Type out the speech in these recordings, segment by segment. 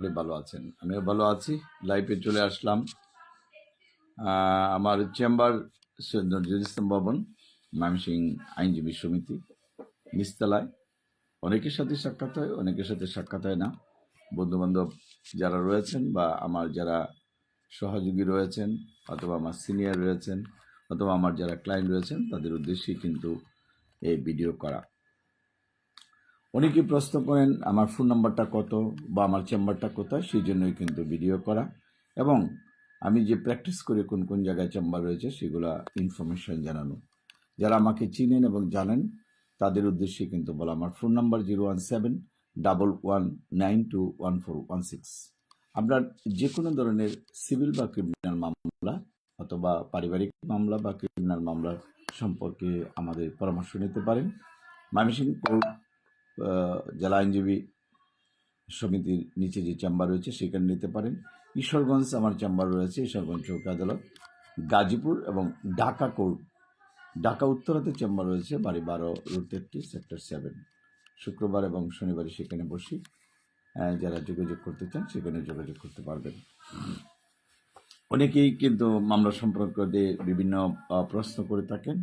ভালো আছেন। আমিও ভালো আছি। লাইফে চলে আসলাম আমার চেম্বার নজরুল ভবন ময়মনসিং আইনজীবী সমিতি নিস্তালায় অনেকের সাথে সাক্ষাৎ হয়, অনেকের সাথে সাক্ষাৎ হয় না। বন্ধু বান্ধব যারা রয়েছেন বা আমার যারা সহযোগী রয়েছেন অথবা আমার সিনিয়র রয়েছেন অথবা আমার যারা ক্লায়েন্ট রয়েছেন, তাদের উদ্দেশ্যেই কিন্তু এই ভিডিও করা। অনেকেই প্রশ্ন করেন, আমার ফোন নাম্বারটা কত বা আমার চেম্বারটা কোথায়? সেই জন্যই কিন্তু ভিডিও করা। এবং আমি যে প্র্যাকটিস করে, কোন কোন জায়গায় চেম্বার রয়েছে, সেগুলো ইনফরমেশন জানানো। যারা আমাকে চিনেন এবং জানেন, তাদের উদ্দেশ্যে কিন্তু বলা, আমার phone number zero one seven double one nine two one four one six আপনার যে কোনো ধরনের সিভিল বা ক্রিমিনাল মামলা অথবা পারিবারিক মামলা বা ক্রিমিনাল মামলার সম্পর্কে আমাদের পরামর্শ নিতে পারেন। ময়মনসিংহ কোর্ট জেলা আইনজীবী সমিতির নিচে যে চেম্বার রয়েছে, সেখানে নিতে পারেন। ঈশ্বরগঞ্জ, আমার চেম্বার রয়েছে, ঈশ্বরগঞ্জ চৌক আদালত। গাজীপুর এবং ঢাকা কোর্ট ঢাকা উত্তরাতে চেম্বার রয়েছে, বাড়ি বারো রোড তেত্রিশ সেক্টর সেভেন শুক্রবার এবং শনিবারে সেখানে বসি। যারা যোগাযোগ করতে চান, সেখানে যোগাযোগ করতে পারবেন। অনেকেই কিন্তু মামলা সম্পর্কে বিভিন্ন প্রশ্ন করে থাকেন।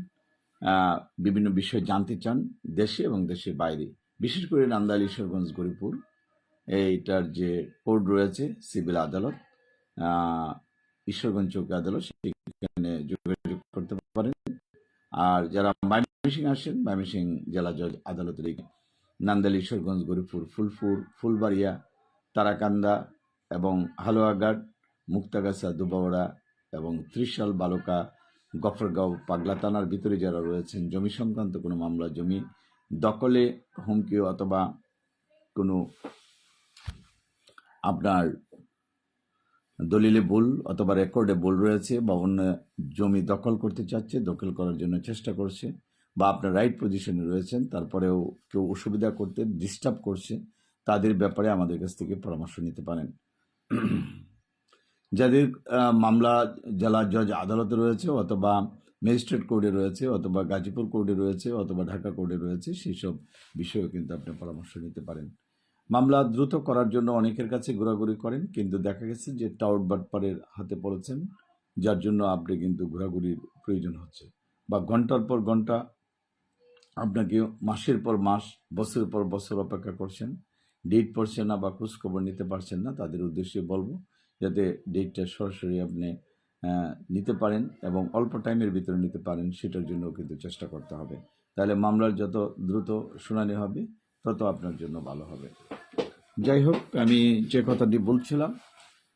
বিভিন্ন বিষয় জানতে চান দেশে এবং দেশের বাইরে। বিশেষ করে নান্দাইল, ঈশ্বরগঞ্জ গরিপুর এইটার যে কোর্ট রয়েছে, সিভিল আদালত ঈশ্বরগঞ্জ চৌকি আদালত, সেখানে যোগাযোগ করতে পারেন। আর যারা ময়মনসিং আসেন ময়মনসিং জেলা জজ আদালতের নান্দাইল, ঈশ্বরগঞ্জ গরিপুর ফুলপুর, ফুলবাড়িয়া, তারাকান্দা এবং হালুয়াঘাট, মুক্তাগাছা, দুবাওড়া এবং ত্রিশাল, বালুকা, গফরগাঁও, পাগলা থানার ভিতরে যারা রয়েছেন, জমি সংক্রান্ত কোনো মামলা, জমি দখলে, হুমকি অথবা কোনো আপনার দলিলে ভুল অথবা রেকর্ডে ভুল রয়েছে বা অন্য জমি দখল করতে চাচ্ছে, দখল করার জন্য চেষ্টা করছে বা আপনার রাইট পজিশনে রয়েছেন, তারপরেও কেউ অসুবিধা করতে ডিস্টার্ব করছে, তাদের ব্যাপারে আমাদের কাছ থেকে পরামর্শ নিতে পারেন। যাদের মামলা জেলা জজ আদালতে রয়েছে অথবা ম্যাজিস্ট্রেট কোর্টে রয়েছে অথবা গাজীপুর কোর্টে রয়েছে অথবা ঢাকা কোর্টে রয়েছে সেই সব বিষয়েও কিন্তু আপনি পরামর্শ নিতে পারেন। মামলা দ্রুত করার জন্য অনেকের কাছে ঘোরাঘুরি করেন, কিন্তু দেখা গেছে যে টাউট বাটপারের হাতে পড়েছেন, যার জন্য আপনি কিন্তু ঘোরাঘুরির প্রয়োজন হচ্ছে বা ঘণ্টার পর ঘণ্টা আপনাকে মাসের পর মাস, বছরের পর বছর অপেক্ষা করছেন, ডেট পড়ছে না বা খোঁজখবর নিতে পারছেন না, তাদের উদ্দেশ্যে বলব যাতে ডেটটা সরাসরি আপনি নিতে পারেন এবং অল্প টাইমের ভিতরে নিতে পারেন, সেটার জন্য কিন্তু চেষ্টা করতে হবে। তাহলে মামলার যত দ্রুত শুনানি হবে, তত আপনার জন্য ভালো হবে। যাই হোক, আমি যে কথাটি বলছিলাম,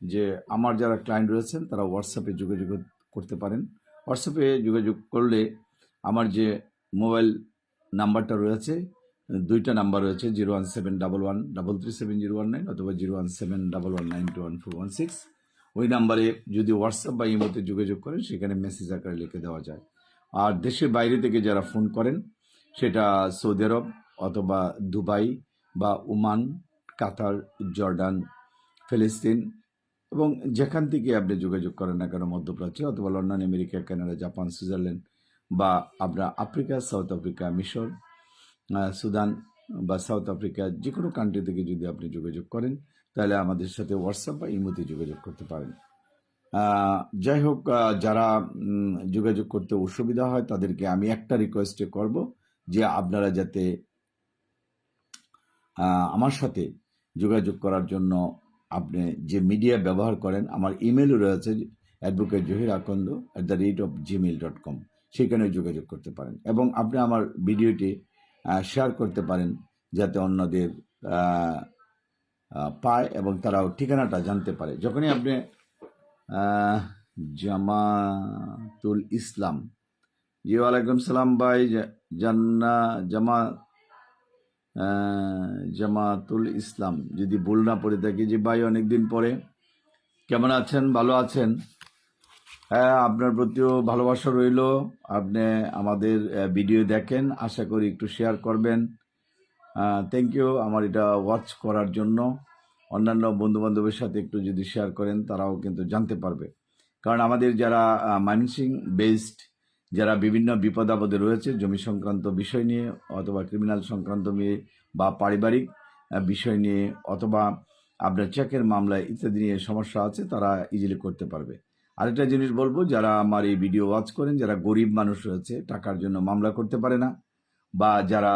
যে আমার যারা ক্লায়েন্ট রয়েছেন, তারা হোয়াটসঅ্যাপে যোগাযোগ করতে পারেন। হোয়াটসঅ্যাপে যোগাযোগ করলে আমার যে মোবাইল নাম্বারটা রয়েছে দুইটা নাম্বার রয়েছে, zero one seven double one double three seven zero one nine অথবা zero one seven double one nine two one four one six. ওই নাম্বারে যদি হোয়াটসঅ্যাপ বা ইমোতে যোগাযোগ করেন, সেখানে মেসেজ আকারে লিখে দেওয়া যায়। আর দেশের বাইরে থেকে যারা ফোন করেন, সেটা সৌদি আরব অথবা দুবাই বা ওমান, কাতার, জর্ডান, ফিলিস্তিন এবং যেখান থেকে আপনি যোগাযোগ করেন না কেন, মধ্যপ্রাচ্য অথবা London, America, Canada, Japan, Switzerland বা আপনার আফ্রিকা, সাউথ আফ্রিকা, মিশর সুদান বা সাউথ আফ্রিকা যে কোনো কান্ট্রি থেকে যদি আপনি যোগাযোগ করেন, তাহলে আমাদের সাথে হোয়াটসঅ্যাপ বা ইমোতে যোগাযোগ করতে পারেন। যাই হোক যারা যোগাযোগ করতে অসুবিধা হয়, তাদেরকে আমি একটা রিকোয়েস্টে করব যে আপনারা যাতে আমার সাথে যোগাযোগ করার জন্য আপনি যে মিডিয়া ব্যবহার করেন, আমার ইমেলও রয়েছে advocate Zahir Akand at the rate of Gmail dot com সেখানে যোগাযোগ করতে পারেন। এবং আপনি আমার ভিডিওটি শেয়ার করতে পারেন যাতে অন্যদের পায় এবং তারাও ঠিকানাটা জানতে পারে। যখনই আপনি জামাতুল ইসলাম, জি ওয়ালাইকুম সালাম ভাই জান্না, জামা জামাতুল ইসলাম, যদি ভুল না পড়ে থাকি যে ভাই, অনেকদিন পরে। কেমন আছেন? ভালো আছেন? আপনার প্রতিও ভালোবাসা রইল। আপনি আমাদের ভিডিও দেখেন, আশা করি একটু শেয়ার করবেন। থ্যাংক ইউ আমার এটা ওয়াচ করার জন্য। অন্যান্য বন্ধু বান্ধবের সাথে একটু যদি শেয়ার করেন, তারাও কিন্তু জানতে পারবে। কারণ আমাদের যারা মাইনসিং বেসড যারা বিভিন্ন বিপদ আপদে রয়েছে, জমি সংক্রান্ত বিষয় নিয়ে অথবা ক্রিমিনাল সংক্রান্ত নিয়ে বা পারিবারিক বিষয় নিয়ে অথবা আপনার চেকের মামলায় ইত্যাদি নিয়ে সমস্যা আছে, তারা ইজিলি করতে পারবে। আরেকটা জিনিস বলব, যারা আমার এই ভিডিও ওয়াচ করেন, যারা গরিব মানুষ রয়েছে, টাকার জন্য মামলা করতে পারে না। বা যারা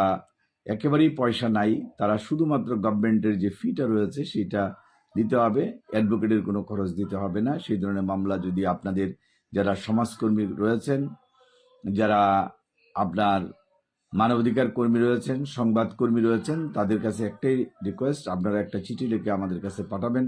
একেবারেই পয়সা নাই, তারা শুধুমাত্র গভর্নমেন্টের যে ফিটা রয়েছে, সেটা দিতে হবে। অ্যাডভোকেটের কোনো খরচ দিতে হবে না। সেই ধরনের মামলা যদি আপনাদের যারা সমাজকর্মী রয়েছেন, যারা আপনার মানবাধিকার কর্মী রয়েছেন সংবাদকর্মী রয়েছেন, তাদের কাছে একটাই রিকোয়েস্ট আপনারা একটা চিঠি লিখে আমাদের কাছে পাঠাবেন।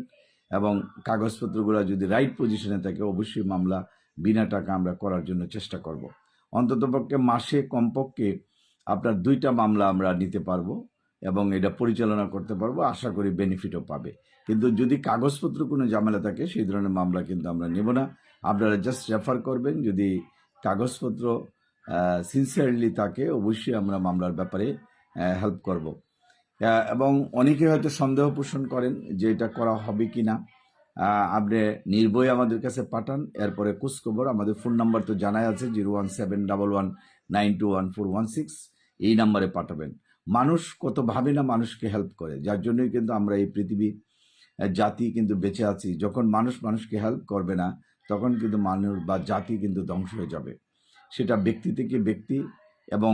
এবং কাগজপত্রগুলো যদি রাইট পজিশনে থাকে, অবশ্যই মামলা বিনা টাকা আমরা করার জন্য চেষ্টা করব। অন্ততপক্ষে মাসে কমপক্ষে আপনার দুইটা মামলা আমরা নিতে পারব এবং এটা পরিচালনা করতে পারব, আশা করি বেনিফিটও পাবে। কিন্তু যদি কাগজপত্র কোনো ঝামেলা থাকে, সেই ধরনের মামলা কিন্তু আমরা নেব না। আপনারা জাস্ট রেফার করবেন, যদি কাগজপত্র সিনসিয়ারলি থাকে, অবশ্যই আমরা মামলার ব্যাপারে হেল্প করব। এবং অনেকে হয়তো সন্দেহ পোষণ করেন যে এটা করা হবে কি না আপনি নির্ভয়ে আমাদের কাছে পাঠান, এরপরে খোঁজখবর। আমাদের ফোন নাম্বার তো জানাই আছে, zero one seven double one nine two one four one six. এই নাম্বারে পাঠাবেন। মানুষ কত ভাবে না মানুষকে হেল্প করে, যার জন্যই কিন্তু আমরা এই পৃথিবী জাতি কিন্তু বেঁচে আছি। যখন মানুষ মানুষকে হেল্প করবে না, তখন কিন্তু মানুষ বা জাতি কিন্তু ধ্বংস হয়ে যাবে। সেটা ব্যক্তি থেকে ব্যক্তি এবং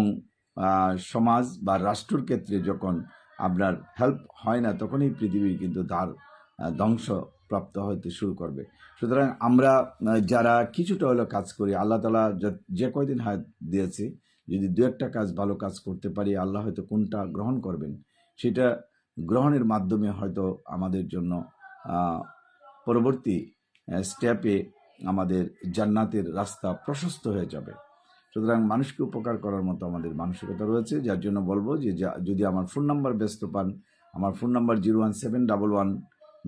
সমাজ বা রাষ্ট্রের ক্ষেত্রে যখন আপনার হেল্প হয় না তখন এই পৃথিবী কিন্তু তার আহ, ধ্বংস প্রাপ্ত হতে শুরু করবে। সুতরাং আমরা যারা কিছুটা হলেও কাজ করি আল্লাহ তালা যে- কয়দিন হায়াত দিয়েছে যদি দু একটা কাজ ভালো কাজ করতে পারি আল্লাহ হয়তো কোনটা গ্রহণ করবেন সেটা গ্রহণের মাধ্যমে হয়তো আমাদের জন্য পরবর্তী স্টেপে আমাদের জান্নাতের রাস্তা প্রশস্ত হয়ে যাবে। সুতরাং মানুষকে উপকার করার মতো আমাদের মানসিকতা রয়েছে, যার জন্য বলব যে যদি আমার ফোন নাম্বার ব্যস্ত পান, আমার phone number zero one seven double one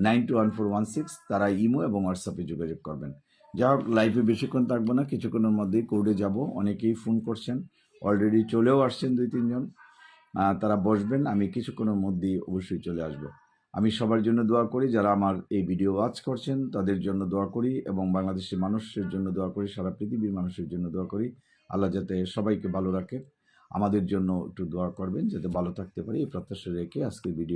nine two one four one six, তারা ইমো এবং হোয়াটসঅ্যাপে যোগাযোগ করবেন। যা হোক, লাইফে বেশিক্ষণ থাকব না, কিছুক্ষণের মধ্যেই কোর্টে যাব। অনেকেই ফোন করছেন, অলরেডি চলেও আসছেন দুই, তিনজন। তারা বসবেন, আমি কিছুক্ষণের মধ্যেই অবশ্যই চলে আসব। আমি সবার জন্য দোয়া করি, যারা আমার এই ভিডিও ওয়াচ করছেন, তাদের জন্য দোয়া করি এবং বাংলাদেশের মানুষের জন্য দোয়া করি, সারা পৃথিবীর মানুষের জন্য দোয়া করি। আল্লাহ যাতে সবাইকে ভালো রাখে। আমাদের জন্য একটু দোয়া করবেন, যাতে ভালো থাকতে পারি, এই প্রত্যাশা রেখে আজকের ভিডিও